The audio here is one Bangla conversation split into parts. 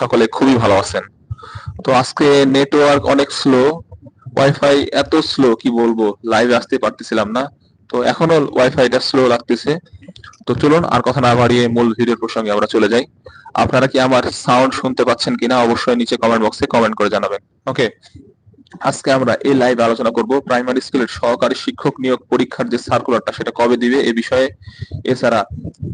সকলে খুবই ভালো আছেন। তো আজকে নেটওয়ার্ক অনেক স্লো ওয়াইফাই এত স্লো কি বলব? লাইভে আসতে পারতেছিলাম না। তো এখনও ওয়াইফাইটা স্লো লাগতেছে। তো চলুন আর কথা না বাড়িয়ে মূল ভিডিওর প্রসঙ্গে আমরা চলে যাই। আপনারা কি আমার সাউন্ড শুনতে পাচ্ছেন কিনা? অবশ্যই নিচে কমেন্ট বক্সে কমেন্ট করে জানাবেন। ওকে আজকে আমরা এই লাইভে আলোচনা করব। প্রাইমারি স্কুলের সহকারী শিক্ষক নিয়োগ পরীক্ষার যে সার্কুলারটা সেটা কবে দিবে? এ বিষয়ে এছাড়া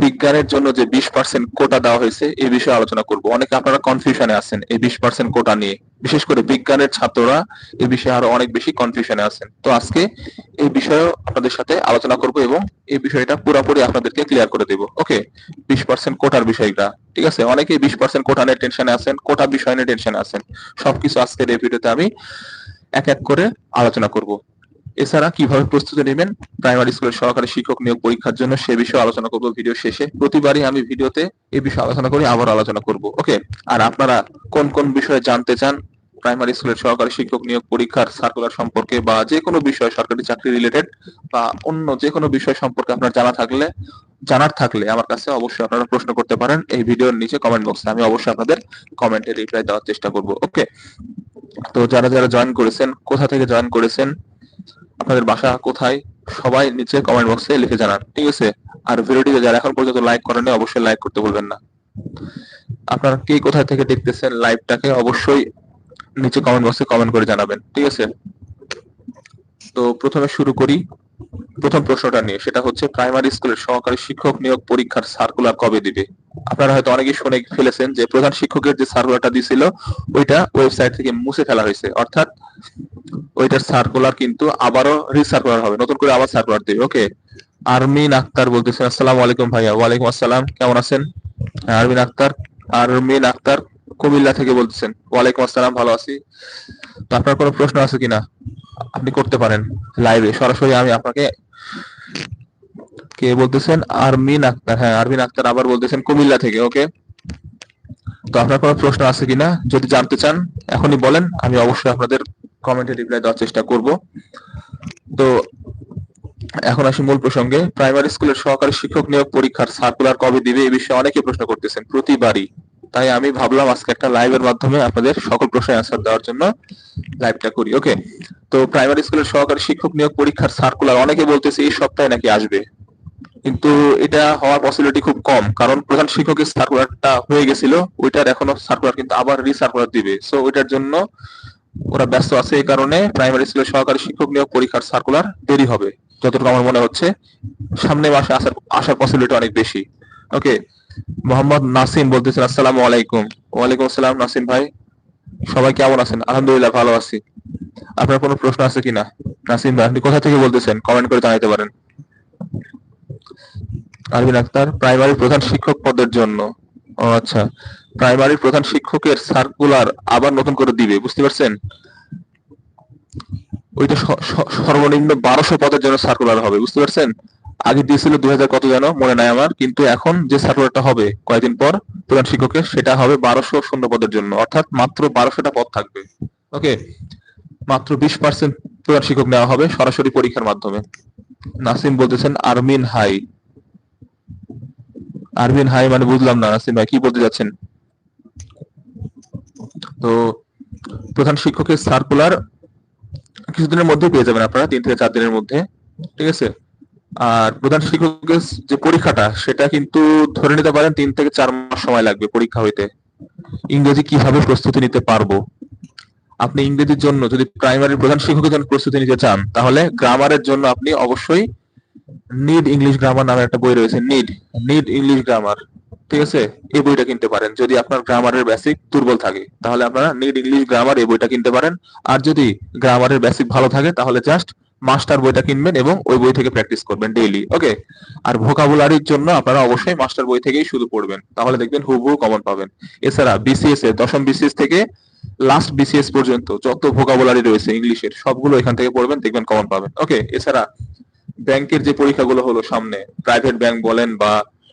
বিজ্ঞানের জন্য যে বিশ পার্সেন্ট কোটা দেওয়া হয়েছে, এ বিষয়ে আলোচনা করব। অনেকে আপনারা কনফিউশনে আছেন এই বিশ পার্সেন্ট কোটা নিয়ে। বিশেষ করে বিজ্ঞানের ছাত্ররা এ বিষয়ে আরও অনেক বেশি কনফিউশনে আছেন। তো আজকে এই বিষয়ে আপনাদের সাথে আলোচনা করব এবং এই বিষয়টা পুরোপুরি আপনাদেরকে ক্লিয়ার করে দেব। ওকে বিশ পার্সেন্ট কোটার বিষয়টা। ঠিক আছে? অনেকে বিশ পার্সেন্ট কোটা নিয়ে টেনশনে আছেন কোটা বিষয় নিয়ে টেনশনে আছেন। সবকিছু আজকের এই ভিডিওতে আমি এক এক করে আলোচনা করব। এছাড়া কীভাবে প্রস্তুতি নেবেন? প্রাইমারি স্কুলের সহকারী শিক্ষক নিয়োগ পরীক্ষার জন্য সে বিষয়ে আলোচনা করব ভিডিও শেষে। প্রতিবারই আমি ভিডিওতে এই বিষয়ে আলোচনা করি, আবার আলোচনা করব। ওকে? আর আপনারা কোন কোন বিষয়ে জানতে চান? প্রাইমারি স্কুলের সহকারী শিক্ষক নিয়োগ পরীক্ষার সার্কুলার সম্পর্কে বা যে কোনো বিষয় সরকারি চাকরি রিলেটেড বা অন্য যে কোনো বিষয় সম্পর্কে আপনার জানা থাকলে, জানার থাকলে আমার কাছে অবশ্যই আপনারা প্রশ্ন করতে পারেন। এই ভিডিওর নিচে কমেন্ট বক্সে আমি অবশ্যই আপনাদের কমেন্টে রিপ্লাই দেওয়ার চেষ্টা করব। ওকে? তো যারা যারা জয়েন করেছেন, কোথা থেকে জয়েন করেছেন, আপনাদের বাসা কোথায়, সবাই নিচে কমেন্ট বক্সে লিখে জানান, ঠিক আছে? আর ভিডিওটিকে যারা এখন পর্যন্ত লাইক করেনি অবশ্যই লাইক করতে ভুলবেন না। আপনারা কে কোথায় থেকে দেখতেছেন লাইভটাকে অবশ্যই নিচে কমেন্ট বক্সে কমেন্ট করে জানাবেন, ঠিক আছে? তো প্রথমে শুরু করি। প্রথম প্রশ্নটা নিয়ে সেটা হচ্ছে প্রাইমারি স্কুলের সহকারী শিক্ষক নিয়োগ পরীক্ষার সার্কুলার কবে দিবে? আপনারা হয়তো অনেকেই শুনে ফেলেছেন যে প্রধান শিক্ষকের যে সার্কুলারটা দিছিল ওইটা ওয়েবসাইট থেকে মুছে ফেলা হয়েছে। অর্থাৎ ওইটার সার্কুলার কিন্তু আবারও রিসার্কুলার হবে। নতুন করে আবার সার্কুলার দিবে ওকে আরমিন আক্তার বলতেছেন আসসালামু আলাইকুম ভাইয়া ওয়ালাইকুম আসসালাম কেমন আছেন? হ্যাঁ, আরমিন আক্তার আরমিন আক্তার কুমিল্লা থেকে বলতেছেন ওয়ালাইকুম আসসালাম ভালো আছি। তো আপনার কোনো প্রশ্ন আছে কিনা? আপনি করতে পারেন লাইভে সরাসরি আমি আপনাকে কে বলতেছেন? আরমিন আক্তার। হ্যাঁ আরমিন আক্তার আবার বলতেছেন কুমিল্লা থেকে ওকে তো আপনার কোনো প্রশ্ন আছে কিনা? যদি জানতে চান, এখনই বলেন। আমি অবশ্যই আপনাদের কমেন্টে রিপ্লাই দেওয়ার চেষ্টা করব। তো এখন আসি মূল প্রসঙ্গে। প্রাইমারি স্কুলের সহকারী শিক্ষক নিয়োগ পরীক্ষার সার্কুলার কবে দিবে এই বিষয়ে অনেকে প্রশ্ন করতেছেন। প্রতিবারই। তাই আমি ভাবলাম আজকে একটা লাইভের মাধ্যমে আপনাদের সকল প্রশ্নের অ্যান্সার দেওয়ার জন্য লাইভটা করি ওকে তো প্রাইমারি স্কুলের সহকারী শিক্ষক নিয়োগ পরীক্ষার সার্কুলার অনেকে বলতেছে এই সপ্তাহে নাকি আসবে। কিন্তু এটা হওয়ার পসিবিলিটি খুব কম, কারণ প্রধান শিক্ষকের সার্কুলারটা হয়ে গেছিল, ওইটার এখনও সার্কুলার কিন্তু আবার রিসার্কুলার দিবে। সো ওইটার জন্য ওরা ব্যস্ত আছে এই কারণে প্রাইমারি স্কুলের সহকারী শিক্ষক নিয়োগ পরীক্ষার সার্কুলার দেরি হবে, যতটুকু আমার মনে হচ্ছে। সামনে মাসে আসার আসার পসিবিলিটি অনেক বেশি। ওকে মোহাম্মদ নাসিম বলতেছেন, আসসালামু আলাইকুম। ওয়ালাইকুম আসসালাম, নাসিম ভাই। সবাই কেমন আছেন? আলহামদুলিল্লাহ ভালো আছি। আপনার কোনো প্রশ্ন আছে কিনা? নাসিম ভাই, আপনি কোথা থেকে বলতেছেন? কমেন্ট করে জানাতে পারেন। আরবিন আক্তার প্রাইমারি প্রধান শিক্ষক পদের জন্য। ও আচ্ছা প্রাইমারি প্রধান শিক্ষকের সার্কুলার আবার নতুন করে দিবে, বুঝতে পারছেন? ওইটা সর্বনিম্ন বারোশো পদের জন্য সার্কুলার হবে, বুঝতে পারছেন? আগে দিয়েছিল দুই হাজার কত যেন মনে নাই আমার। কিন্তু এখন যে সার্কুলারটা হবে কয়েকদিন পর, প্রধান শিক্ষকের, সেটা হবে বারোশো শূন্য পদের জন্য। অর্থাৎ মাত্র বারোশোটা পদ থাকবে। ওকে? মাত্র বিশ পার্সেন্ট প্রধান শিক্ষক নেওয়া হবে সরাসরি পরীক্ষার মাধ্যমে। নাসিম বলতেছেন আরমিন হাই। আরমিন হাই মানে বুঝলাম না, নাসিম ভাই, কি বলতে যাচ্ছেন? তো প্রধান শিক্ষকের সার্কুলার কিছুদিনের মধ্যে পেয়ে যাবেন আপনারা, তিন থেকে চার দিনের মধ্যে। ঠিক আছে? আর প্রধান শিক্ষকের যে পরীক্ষাটা, সেটা কিন্তু ধরে নিতে পারেন তিন থেকে চার মাস সময় লাগবে পরীক্ষা হইতে। ইংরেজি কীভাবে প্রস্তুতি নিতে পারব? আপনি ইংরেজির জন্য যদি প্রাইমারি প্রধান শিক্ষকের জন্য প্রস্তুতি নিতে চান, তাহলে গ্রামারের জন্য আপনি অবশ্যই নিড ইংলিশ গ্রামার নামে একটা বই রয়েছে নিড নিড ইংলিশ গ্রামার ঠিক আছে? এই বইটা কিনতে পারেন। যদি আপনার গ্রামারের বেসিক দুর্বল থাকে, তাহলে আপনারা নিড ইংলিশ গ্রামার এই বইটা কিনতে পারেন। আর যদি গ্রামারের বেসিক ভালো থাকে, তাহলে জাস্ট মাস্টার বইটা কিনবেন এবং ওই বই থেকে প্র্যাকটিস করবেন ডেইলি ওকে আর ভোকাবুলারির জন্য আপনারা অবশ্যই মাস্টার বই থেকেই শুধু পড়বেন তাহলে দেখবেন হুবহু কমন পাবেন। এছাড়া বিসিএস এ, দশম বিসিএস থেকে লাস্ট বিসিএস পর্যন্ত যত ভোকাবুলারি রয়েছে ইংলিশের, সবগুলো এখান থেকে পড়বেন, দেখবেন কমন পাবেন ওকে এছাড়া ব্যাংকের যে পরীক্ষাগুলো হলো সামনে প্রাইভেট ব্যাংক বলেন বা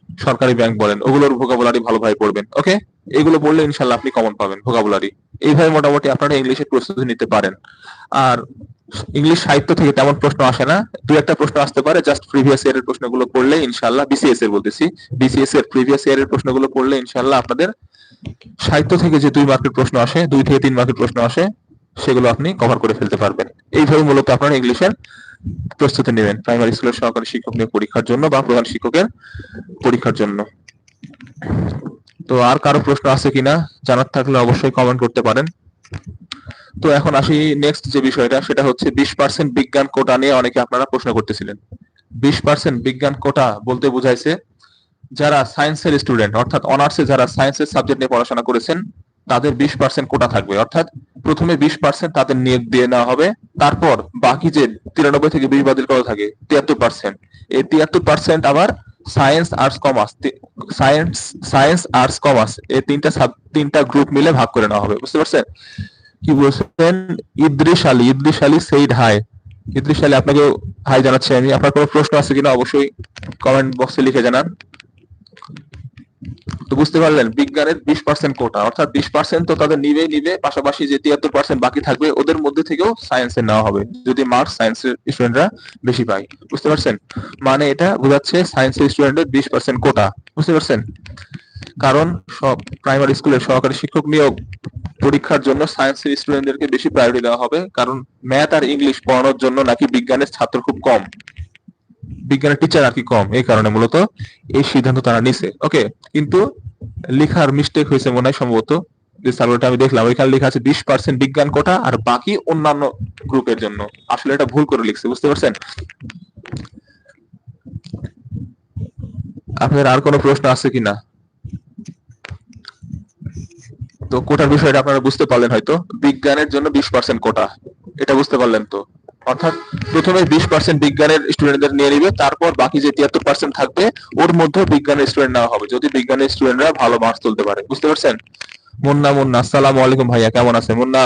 সরকারি ব্যাংক বলেন, ওগুলোর ভোকাবুলারি ভালোভাবে পড়বেন ওকে এগুলো পড়লে ইনশাল্লাহ আপনি কমন পাবেন ভোকাবুলারি এইভাবে মোটামুটি আপনারা ইংলিশের প্রস্তুতি নিতে পারেন। আর ইংলিশ সাহিত্য থেকে তেমন প্রশ্ন আসে না। দু একটা প্রশ্ন আসতে পারে জাস্ট প্রিভিয়াস ইয়ারের প্রশ্নগুলো পড়লে ইনশাল্লাহ বিসিএস এর বলতেছি। বিসিএস এর প্রিভিয়াস ইয়ারের প্রশ্নগুলো পড়লে ইনশাল্লাহ আপনাদের সাহিত্য থেকে যে দুই মার্কের প্রশ্ন আসে, দুই থেকে তিন মার্কের প্রশ্ন আসে, সেগুলো আপনি কভার করে ফেলতে পারবেন। এইভাবে মূলত আপনারা ইংলিশের প্রস্তুতি নেবেন প্রাইমারি স্কুলের সহকারী শিক্ষক নিয়োগ পরীক্ষার জন্য বা প্রধান শিক্ষকের পরীক্ষার জন্য। তো আর কারও প্রশ্ন আছে কিনা জানার থাকলে অবশ্যই কমেন্ট করতে পারেন। তো এখন আসি নেক্সট যে বিষয়টা, সেটা হচ্ছে বিশ পার্সেন্ট বিজ্ঞান কোটা নিয়ে অনেকে আপনারা প্রশ্ন করতেছিলেন। বিশ পার্সেন্ট বিজ্ঞান কোটা বলতে বোঝাইছে যারা সায়েন্সের স্টুডেন্ট অর্থাৎ অনার্সে যারা সায়েন্সের সাবজেক্ট নিয়ে পড়াশোনা করেছেন, তাদের বিশ পার্সেন্ট কোটা থাকবে। অর্থাৎ প্রথমে বিশ পার্সেন্ট তাদের নিয়োগ দিয়ে নেওয়া হবে, তারপর বাকি যে তিরানব্বই থেকে বিশ বাতিল করা থাকে, তিয়াত্তর পার্সেন্ট এই তিয়াত্তর পার্সেন্ট আবার science arts commerce science science arts commerce এই তিনটা তিনটা গ্রুপ মিলে ভাগ করে নেওয়া হবে, বুঝতে পারছেন? কি বলছেন? ইদ্রিস আলী ইদ্রিস আলী সেইড হাই ইদ্রিস আলী আপনাকে হাই জানাচ্ছি আমি। আপনার কোনো প্রশ্ন আছে কিনা? অবশ্যই কমেন্ট বক্সে লিখে জানান। তো বুঝতে পারলেন, বিজ্ঞানের বিশ পার্সেন্ট কোটা অর্থাৎ বিশ পার্সেন্ট তো তাদের নিবেই নিবে, পাশাপাশি যে তিয়াত্তর পার্সেন্ট বাকি থাকবে, ওদের মধ্যে থেকেও সায়েন্সের নেওয়া হবে, যদি মার্কস সায়েন্সের স্টুডেন্টরা বেশি পায়। বুঝতে পারছেন? মানে এটা বোঝাচ্ছে সায়েন্সের স্টুডেন্টের বিশ পার্সেন্ট কোটা বুঝতে পারছেন? কারণ সব প্রাইমারি স্কুলের সহকারী শিক্ষক নিয়োগ পরীক্ষার জন্য সায়েন্সের স্টুডেন্টদেরকে বেশি প্রায়োরিটি দেওয়া হবে, কারণ ম্যাথ আর ইংলিশ পড়ানোর জন্য নাকি বিজ্ঞানের ছাত্র খুব কম। বিজ্ঞানের টিচার আর কি কম, এই কারণে মূলত এই সিদ্ধান্ত তারা নিছে। ওকে কিন্তু লেখার মিস্টেক হয়েছে মনে হয় সম্ভবত। যে সার্ভারটা আমি দেখলাম, ওইখানে লেখা আছে বিশ পার্সেন্ট বিজ্ঞান কোটা আর বাকি অন্যান্য গ্রুপের জন্য। আসলে এটা ভুল করে লিখছে, বুঝতে পারছেন? আপনাদের আর কোনো প্রশ্ন আছে কিনা তো কোটার বিষয়টা আপনারা বুঝতে পারলেন হয়তো। বিজ্ঞানের জন্য বিশ পার্সেন্ট কোটা, এটা বুঝতে পারলেন তো? অর্থাৎ প্রথমে বিশ পার্সেন্ট বিজ্ঞানের স্টুডেন্টদের নিয়ে নিবে, তারপর বাকি যে তিয়াত্তর পার্সেন্ট থাকবে, ওর মধ্যে বিজ্ঞানের স্টুডেন্ট নেওয়া হবে, যদি বিজ্ঞানের স্টুডেন্টরা ভালো মার্কস তুলতে পারে। বুঝতে পারছেন? মুন্না মুন্না, আসসালামু আলাইকুম ভাইয়া, কেমন আছেন? মুন্না,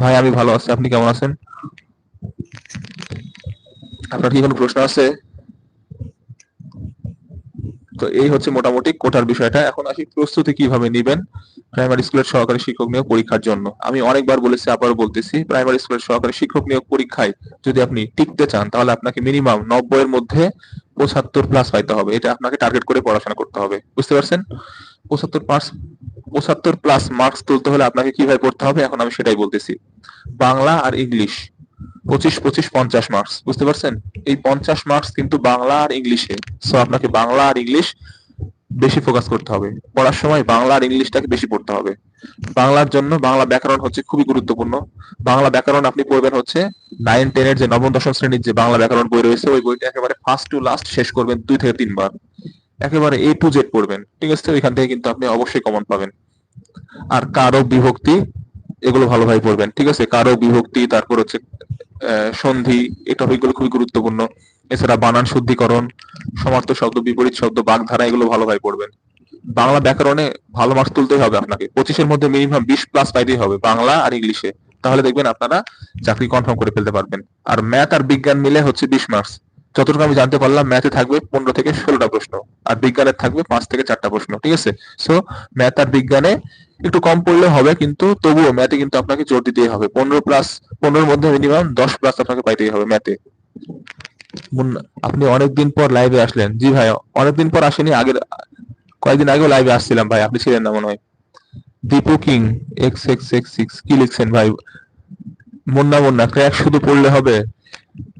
ভাই, আমি ভালো আছি, আপনি কেমন আছেন? আপনার কি কোনো প্রশ্ন আছে? তো এই হচ্ছে মোটামুটি কোটার বিষয়টা। এখন আসি প্রস্তুতি কীভাবে নিবেন প্রাইমারি স্কুলের সহকারী শিক্ষক নিয়োগ পরীক্ষার জন্য। আমি অনেকবার বলেছি, আবারও বলতেছি প্রাইমারি স্কুলের সহকারী শিক্ষক নিয়োগ পরীক্ষায় যদি আপনি টিকতে চান, তাহলে আপনাকে মিনিমাম নব্বই এর মধ্যে পঁচাত্তর প্লাস পাইতে হবে। এটা আপনাকে টার্গেট করে পড়াশোনা করতে হবে। বুঝতে পারছেন? পঁচাত্তর পাস পঁচাত্তর প্লাস মার্কস তুলতে হলে আপনাকে কীভাবে পড়তে হবে? এখন আমি সেটাই বলতেছি। বাংলা আর ইংলিশ পঁচিশ পঁচিশ, পঞ্চাশ মার্কস বুঝতে পারছেন? এই পঞ্চাশ মার্কস কিন্তু বাংলা আর ইংলিশে। সো আপনাকে বাংলা আর ইংলিশ বেশি ফোকাস করতে হবে। পড়ার সময় বাংলা আর ইংলিশটাকে বেশি পড়তে হবে। বাংলার জন্য বাংলা ব্যাকরণ হচ্ছে খুবই গুরুত্বপূর্ণ। বাংলা ব্যাকরণ আপনি পড়বেন হচ্ছে নাইন টেন এর যে নবম, দশম শ্রেণির যে বাংলা ব্যাকরণ বই রয়েছে, ওই বইটা একেবারে ফার্স্ট টু লাস্ট শেষ করবেন দুই থেকে তিনবার একেবারে এ টু জেড পড়বেন। ঠিক আছে? ওইখান থেকে কিন্তু আপনি অবশ্যই কমন পাবেন। আর কারও বিভক্তি এগুলো ভালোভাবে পড়বেন। ঠিক আছে? কারও বিভক্তি, তারপর হচ্ছে সন্ধি, এই টপিকগুলো খুবই গুরুত্বপূর্ণ। এছাড়া বানান শুদ্ধিকরণ, সমার্থ শব্দ, বিপরীত শব্দ, বাগধারা, এগুলো ভালোভাবে পড়বেন। বাংলা ব্যাকরণে ভালো মার্কস তুলতেই হবে আপনাকে। পঁচিশের মধ্যে মিনিমাম বিশ প্লাস পাইতেই হবে, বাংলা আর ইংলিশে। তাহলে দেখবেন আপনারা চাকরি কনফার্ম করে ফেলতে পারবেন। আর ম্যাথ আর বিজ্ঞান মিলে হচ্ছে বিশ মার্কস যতটুকু আমি জানতে পারলাম, ম্যাথে থাকবে পনেরো থেকে ষোলোটা প্রশ্ন আর বিজ্ঞানের থাকবে পাঁচ থেকে চারটা প্রশ্ন, ঠিক আছে? সো ম্যাথ আর বিজ্ঞানে একটু কম পড়লে হবে, কিন্তু তবুও ম্যাথে কিন্তু আপনাকে জোর দিতেই হবে। পনেরো প্লাস পনেরোর মধ্যে মিনিমাম দশ প্লাস আপনাকে পাইতেই হবে ম্যাথে। আপনি অনেকদিন পর লাইভে আসলেন। জি ভাই, অনেকদিন পর আসেনি, আগের, কয়েকদিন আগেও লাইভে আসছিলাম ভাই, আপনি ছিলেন না মনে হয়। Dipu king X X X six কি লিখছেন ভাই? মুন্না মুন্না ক্র্যাক শুধু পড়লে হবে?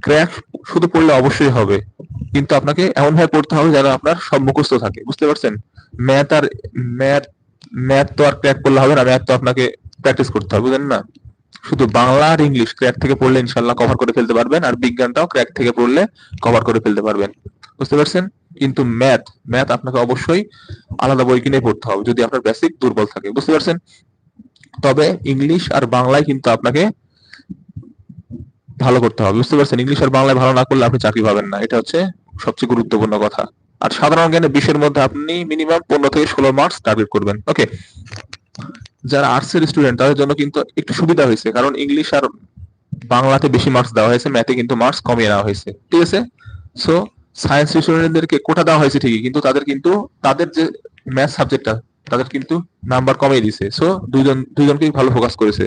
ক্র্যাক শুধু পড়লে অবশ্যই হবে। কিন্তু আপনাকে এমন ভাবে পড়তে হবে যেন আপনার সব মুখস্থ থাকে। বুঝতে পারছেন? ম্যাথ আর, ম্যাথ ম্যাথ তো আর ক্র্যাক করলে হবে না, ম্যাথ তো আপনাকে প্র্যাকটিস করতে হবে, বুঝলেন না? শুধু বাংলা আর ইংলিশ ক্র্যাক থেকে পড়লে ইনশাল্লাহ কভার করে ফেলতে পারবেন, আর বিজ্ঞানটাও ক্র্যাক থেকে পড়লে কভার করে ফেলতে পারবেন। বুঝতে পারছেন? কিন্তু ম্যাথ ম্যাথ আপনাকে অবশ্যই আলাদা বই কিনে পড়তে হবে, যদি আপনার বেসিক দুর্বল থাকে। বুঝতে পারছেন? তবে ইংলিশ আর বাংলায় কিন্তু আপনাকে ভালো করতে হবে। বুঝতে পারছেন? ইংলিশ আর বাংলায় ভালো না করলে আপনি চাকরি পাবেন না। এটা হচ্ছে সবচেয়ে গুরুত্বপূর্ণ কথা। আর সাধারণ জ্ঞানে বিশের মধ্যে আপনি মিনিমাম পনেরো থেকে ষোলো মার্কস টার্গেট করবেন। ওকে যারা আর্টসের স্টুডেন্ট তাদের জন্য কিন্তু একটু সুবিধা হয়েছে। কারণ ইংলিশ আর বাংলাতে বেশি মার্কস দেওয়া হয়েছে। ম্যাথে কিন্তু মার্কস কমিয়ে নেওয়া হয়েছে। ঠিক আছে? সো সায়েন্স স্টুডেন্টদেরকে কোটা দেওয়া হয়েছে ঠিকই। কিন্তু তাদের কিন্তু, তাদের যে ম্যাথ সাবজেক্টটা তাদের কিন্তু নাম্বার কমিয়ে দিছে সো দুইজন, দুইজনকেই ভালো ফোকাস করেছে।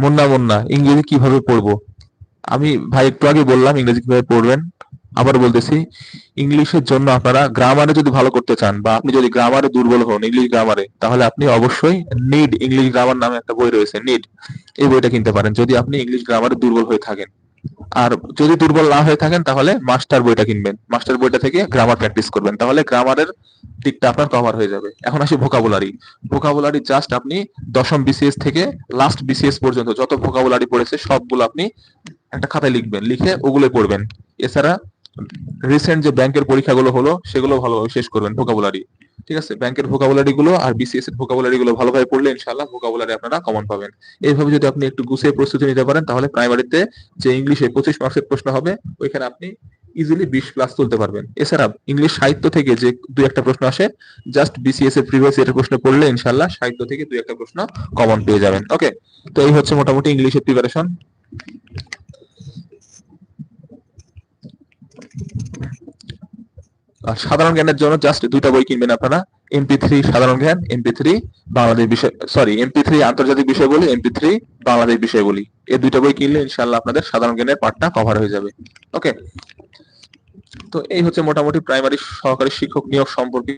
মুন্না মুন্না, ইংরেজি কীভাবে পড়ব? আমি ভাই একটু আগে বললাম ইংরেজি কীভাবে পড়বেন, আবার বলতেছি, ইংলিশের জন্য আপনারা গ্রামারে যদি ভালো করতে চান বা আপনি যদি গ্রামারে দুর্বল হন ইংলিশ গ্রামারে তাহলে আপনি অবশ্যই নিড ইংলিশ গ্রামার নামে একটা বই রয়েছে নিড এই বইটা কিনতে পারেন। যদি আপনি ইংলিশ গ্রামারে দুর্বল হয়ে থাকেন। আর যদি দুর্বল না হয়ে থাকেন, তাহলে মাস্টার বইটা কিনবেন। মাস্টার বইটা থেকে গ্রামার প্র্যাকটিস করবেন। তাহলে গ্রামারের দিকটা আপনার কভার হয়ে যাবে। এখন আসি ভোকাবুলারি ভোকাবুলারি জাস্ট আপনি দশম বিসিএস থেকে লাস্ট বিসিএস পর্যন্ত যত ভোকাবুলারি পড়েছে, সবগুলো আপনি একটা খাতায় লিখবেন। লিখে ওগুলো পড়বেন। এছাড়া রিসেন্ট যে ব্যাংকের পরীক্ষাগুলো হলো, সেগুলো ভালোভাবে শেষ করবেন ভোকাবুলারি ঠিক আছে? ব্যাংকের ভোকাবুলারি গুলো আর বিসিএস এর ভোকাবুলারি গুলো ভালোভাবে পড়লে ইনশাআল্লাহ ভোকাবুলারি আপনারা কমন পাবেন। এইভাবে যদি আপনি একটু গুছিয়ে প্রস্তুতি নিতে পারেন, তাহলে প্রাইমারিতে যে ইংলিশে পঁচিশ মার্কসের প্রশ্ন হবে, ওইখানে আপনি ইজিলি বিশ প্লাস তুলতে পারবেন। এছাড়া ইংলিশ সাহিত্য থেকে যে দুই একটা প্রশ্ন আসে জাস্ট বিসিএস এর প্রিভিয়াস ইয়ারের প্রশ্ন পড়লে ইনশাআল্লাহ সাহিত্য থেকে দুই একটা প্রশ্ন কমন পেয়ে যাবেন। ওকে তো এই হচ্ছে মোটামুটি ইংলিশের প্রিপারেশন আর সাধারণ জ্ঞানের জন্য জাস্ট দুইটা বই কিনবেন আপনারা। এমপি থ্রি সাধারণ জ্ঞান এমপি থ্রি বাংলাদেশ বিষয় সরি এমপি থ্রি আন্তর্জাতিক বিষয় বলি এমপি থ্রি বাংলাদেশ বিষয় বলি এই দুইটা বই কিনলে ইনশাল্লাহ আপনাদের সাধারণ জ্ঞানের পার্টটা কভার হয়ে যাবে। ওকে তো এই হচ্ছে মোটামুটি প্রাইমারি সহকারী শিক্ষক নিয়োগ সম্পর্কে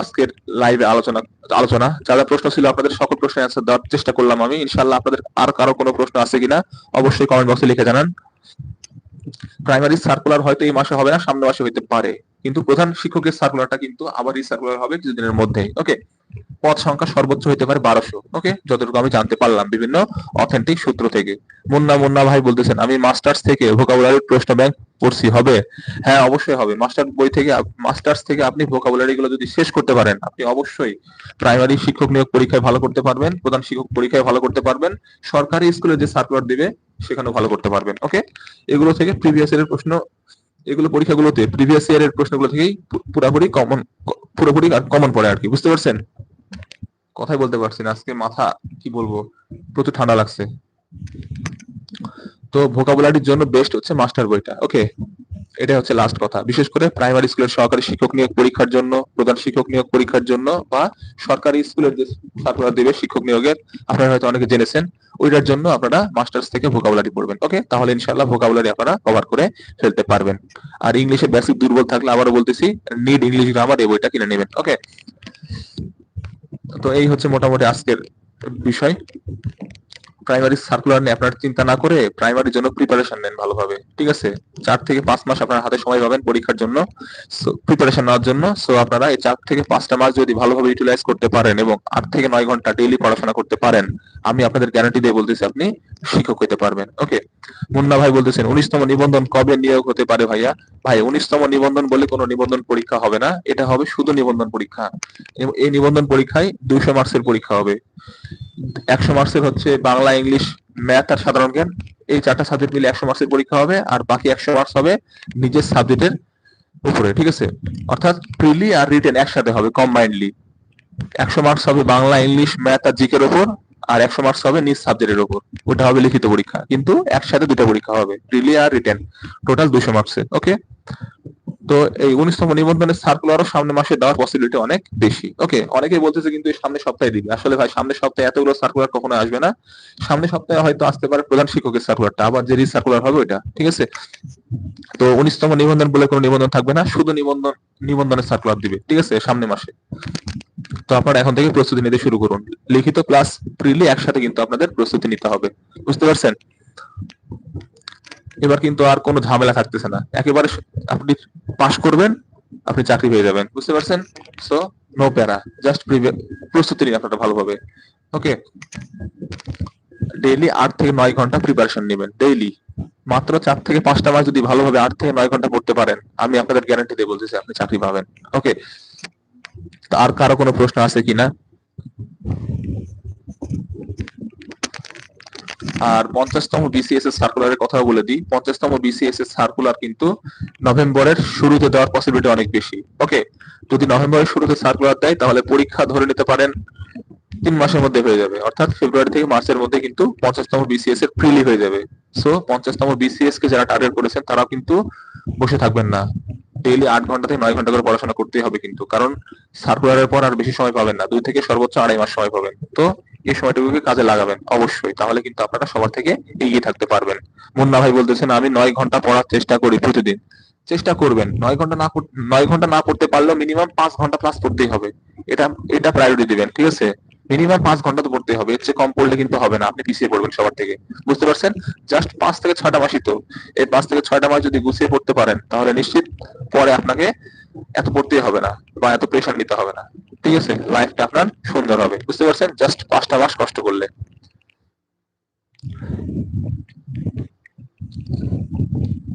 আজকের লাইভে আলোচনা আলোচনা। যারা প্রশ্ন ছিল আপনাদের সকল প্রশ্নের অ্যান্সার দেওয়ার চেষ্টা করলাম আমি। ইনশাল্লাহ আপনাদের আর কারও কোনো প্রশ্ন আছে কিনা, অবশ্যই কমেন্ট বক্সে লিখে জানান। প্রাইমারি সার্কুলার হয়তো এই মাসে হবে না, সামনের মাসে হইতে পারে। কিন্তু প্রধান শিক্ষকের সার্কুলারটা কিন্তু আবার এই সার্কুলার হবে কিছুদিনের মধ্যেই ওকে পদ সংখ্যা সর্বোচ্চ হইতে পারে বারোশো ওকে যতটুকু আমি জানতে পারলাম বিভিন্ন অথেন্টিক সূত্র থেকে। মুন্না মুন্না ভাই বলতেছেন, আমি মাস্টার্স থেকে ভোকাবুলারি প্রশ্ন ব্যাংক পড়ছি হবে? হ্যাঁ অবশ্যই হবে। মাস্টার বই থেকে মাস্টার্স থেকে আপনি ভোকাবুলারি গুলো যদি শেষ করতে পারেন, আপনি অবশ্যই প্রাইমারি শিক্ষক নিয়োগ পরীক্ষায় ভালো করতে পারবেন, প্রধান শিক্ষক পরীক্ষায় ভালো করতে পারবেন, সরকারি স্কুলে যে সার্কুলার দিবে, সেখানেও ভালো করতে পারবেন ওকে এগুলো থেকে প্রিভিয়াস ইয়ারের প্রশ্ন এগুলো পরীক্ষাগুলোতে প্রিভিয়াস ইয়ারের প্রশ্নগুলো থেকেই পুরোপুরি কমন পুরোপুরি কমন পড়ে আর কি, বুঝতে পারছেন? কথাই বলতে পারছি না, আজকে মাথা কি বলব, প্রচুর ঠান্ডা লাগছে। তো ভোকাবুলারির জন্য বেস্ট হচ্ছে মাস্টার বইটা ওকে এটা হচ্ছে লাস্ট কথা। বিশেষ করে প্রাইমারি স্কুলের সহকারী শিক্ষক নিয়োগ পরীক্ষার জন্য, প্রধান শিক্ষক নিয়োগ পরীক্ষার জন্য বা সরকারি স্কুলের যে সার্কুলার দেবে শিক্ষক নিয়োগের, আপনারা হয়তো অনেকে জেনেছেন, ওইটার জন্য আপনারা মাস্টার্স থেকে ভোকাবুলারি পড়বেন ওকে তাহলে ইনশাল্লাহ ভোকাবুলারি আপনারা কভার করে ফেলতে পারবেন। আর ইংলিশে বেসিক দুর্বল থাকলে আবারও বলতেছি নিড ইংলিশ গ্রামার এই বইটা কিনে নেবেন ওকে তো এই হচ্ছে মোটামুটি আজকের বিষয়। প্রাইমারি সার্কুলার নিয়ে আপনার চিন্তা না করে প্রাইমারির জন্য প্রিপারেশন নেন ভালোভাবে, ঠিক আছে? চার থেকে পাঁচ মাস আপনার হাতে সময় পাবেন পরীক্ষার জন্য প্রিপারেশন নেওয়ার জন্য সো আপনারা এই চার থেকে পাঁচটা মাস যদি ভালোভাবে ইউটিলাইজ করতে পারেন এবং আট থেকে নয় ঘণ্টা ডেইলি পড়াশোনা করতে পারেন, আমি আপনাদের গ্যারান্টি দিয়ে বলতেছি আপনি শিক্ষক হতে পারবেন ওকে মুন্না ভাই বলতেছেন, উনিশতম নিবন্ধন কবে নিয়োগ হতে পারে ভাইয়া? ভাই, উনিশতম নিবন্ধন বলে কোনো নিবন্ধন পরীক্ষা হবে না, এটা হবে শুধু নিবন্ধন পরীক্ষা এই নিবন্ধন পরীক্ষায় দুইশো মার্কসের পরীক্ষা হবে। একশো মার্কসের হচ্ছে বাংলা ইংলিশ ম্যাথ আর সাধারণ জ্ঞান, এই চারটা সাবজেক্ট মিলে একশো মার্কসের পরীক্ষা হবে আর বাকি একশো মার্কস হবে নিজের সাবজেক্টের উপরে, ঠিক আছে? অর্থাৎ প্রিলি আর রিটেন একসাথে হবে কম্বাইন্ডলি একশো মার্কস হবে বাংলা ইংলিশ ম্যাথ আর জিকের ওপর আর একশো মার্কস হবে নিজ সাবজেক্টের ওপর। ওটা হবে লিখিত পরীক্ষা, কিন্তু একসাথে দুটো পরীক্ষা হবে প্রিলি আর রিটেন টোটাল দুশো মার্কসের ওকে তো এই উনিশতম নিবন্ধনের সার্কুলারও সামনে মাসে দেওয়ার পসিবিলিটি অনেক বেশি। ওকে অনেকে বলতেছে কিন্তু সামনে সপ্তাহে দিবে। আসলে ভাই সামনে সপ্তাহে এতগুলো সার্কুলার কখনো আসবে না। সামনে সপ্তাহে হয়তো আসতে পারে প্রধান শিক্ষকের সার্কুলারটা আবার যে সার্কুলার হবে ওইটা, ঠিক আছে? তো উনিশতম নিবন্ধন বলে কোনো নিবন্ধন থাকবে না, শুধু নিবন্ধন, নিবন্ধনের সার্কুলার দিবে, ঠিক আছে, সামনে মাসে। তো আপনারা এখন থেকে প্রস্তুতি নিতে শুরু করুন। লিখিত ক্লাস প্রিলি একসাথে কিন্তু আপনাদের প্রস্তুতি নিতে হবে, বুঝতে পারছেন? এবার কিন্তু আর কোনো ঝামেলা থাকতেছে না। একেবারে আপনি পাশ করবেন, আপনি চাকরি পেয়ে যাবেন। বুঝতে পারছেন? সো নো প্যারা জাস্ট প্রস্তুতি নিন আপনারা ভালোভাবে। ওকে ডেইলি আট থেকে নয় ঘণ্টা প্রিপারেশন নেবেন। ডেইলি মাত্র চার থেকে পাঁচটা মাস যদি ভালোভাবে আট থেকে নয় ঘণ্টা পড়তে পারেন, আমি আপনাদের গ্যারান্টি দিয়ে বলতেছি আপনি চাকরি পাবেন। ওকে আর কারও কোনো প্রশ্ন আছে কিনা? আর পঞ্চাশতম বিসিএস এর সার্কুলারের কথা বলে দিই। পঞ্চাশতম বিসিএস এর সার্কুলার কিন্তু নভেম্বরের শুরুতে দেওয়ার পসিবিলিটি অনেক বেশি। ওকে যদি নভেম্বরের শুরুতে সার্কুলার দেয়, তাহলে পরীক্ষা ধরে নিতে পারেন, তিন মাসের মধ্যে হয়ে যাবে। অর্থাৎ ফেব্রুয়ারি থেকে মার্চের মধ্যে কিন্তু পঞ্চাশতম বিসিএস এর প্রিলি হয়ে যাবে। সো পঞ্চাশতম বিসিএস কে যারা টার্গেট করেছেন, তারাও কিন্তু বসে থাকবেন না। ডেইলি আট ঘণ্টা থেকে নয় ঘণ্টা করে পড়াশোনা করতেই হবে কিন্তু। কারণ সার্কুলারের পর আর বেশি সময় পাবেন না। দুই থেকে সর্বোচ্চ আড়াই মাস সময় পাবেন। তো এই সময়টুকুকে কাজে লাগাবেন, অবশ্যই। তাহলে কিন্তু আপনারা সবার থেকে এগিয়ে থাকতে পারবেন। মুন্না ভাই বলতেছেন, আমি নয় ঘণ্টা পড়ার চেষ্টা করি প্রতিদিন। চেষ্টা করবেন। নয় ঘণ্টা না নয় ঘণ্টা না পড়তে পারলেও মিনিমাম পাঁচ ঘণ্টা ক্লাস পড়তেই হবে। এটা এটা প্রায়োরিটি দিবেন, ঠিক আছে? মিনিমাম পাঁচ ঘণ্টা তো পড়তে হবে, এর চেয়ে কম পড়লে কিন্তু হবে না, আপনি পিছিয়ে পড়বেন সবার থেকে। বুঝতে পারছেন? জাস্ট পাঁচ থেকে ছয়টা মাসই তো। এই পাঁচ থেকে ছয়টা মাস যদি গুছিয়ে পড়তে পারেন, তাহলে নিশ্চিত পরে আপনাকে এত পড়তেই হবে না বা এত প্রেশার নিতে হবে না। ঠিক আছে? লাইফটা আপনার সুন্দর হবে। বুঝতে পারছেন? জাস্ট পাঁচটা মাস কষ্ট করলে।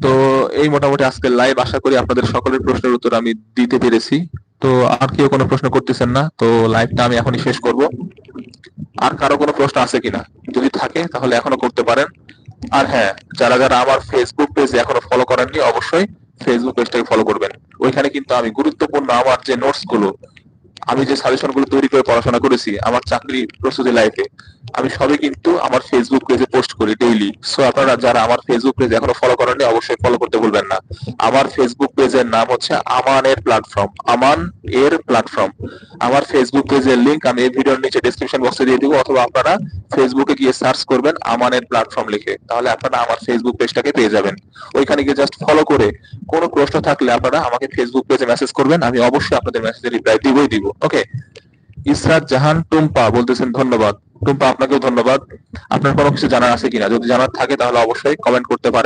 তো এই মোটামুটি আজকের লাইভ আশা করি আপনাদের সকলের প্রশ্নের উত্তর আমি দিতে পেরেছি। তো আর কেউ কোনো প্রশ্ন করতেছেন না, তো লাইভটা আমি এখনই শেষ করব। আর কারও কোনো প্রশ্ন আছে কিনা? যদি থাকে, তাহলে এখনও করতে পারেন। আর হ্যাঁ যারা যারা আমার ফেসবুক পেজ এখনও ফলো করেননি, অবশ্যই ফেসবুক পেজটাকে ফলো করবেন। ওইখানে কিন্তু আমি গুরুত্বপূর্ণ আমার যে নোটসগুলো আমি যে সাজেশনগুলো তৈরি করে পড়াশোনা করেছি, আমার চাকরি প্রস্তুতি লাইফে আমি সবই কিন্তু আমার ফেসবুক পেজে পোস্ট করি ডেইলি সো আপনারা যারা আমার ফেসবুক পেজ এখনও ফলো করেননি, অবশ্যই ফলো করতে ভুলবেন না। আমার ফেসবুক পেজের নাম হচ্ছে আমানের প্ল্যাটফর্ম আমান এর প্ল্যাটফর্ম আমার ফেসবুক পেজের লিংক আমি এই ভিডিওর নিচে ডেসক্রিপশন বক্সে দিয়ে দিব, অথবা আপনারা ফেসবুকে গিয়ে সার্চ করবেন আমানের প্ল্যাটফর্ম লিখে। তাহলে আপনারা আমার ফেসবুক পেজটাকে পেয়ে যাবেন। ওইখানে গিয়ে জাস্ট ফলো করে কোনো প্রশ্ন থাকলে আপনারা আমাকে ফেসবুক পেজে মেসেজ করবেন, আমি অবশ্যই আপনাদের মেসেজের রিপ্লাই দিবই ওকে ইসরাত জাহান, টুম্পা বলতেছেন ধন্যবাদ। টুম্পা, আপনাকেও ধন্যবাদ। আপনার কোনো কিছু জানার আছে কিনা? যদি জানার থাকে তাহলে অবশ্যই কমেন্ট করতে পারেন।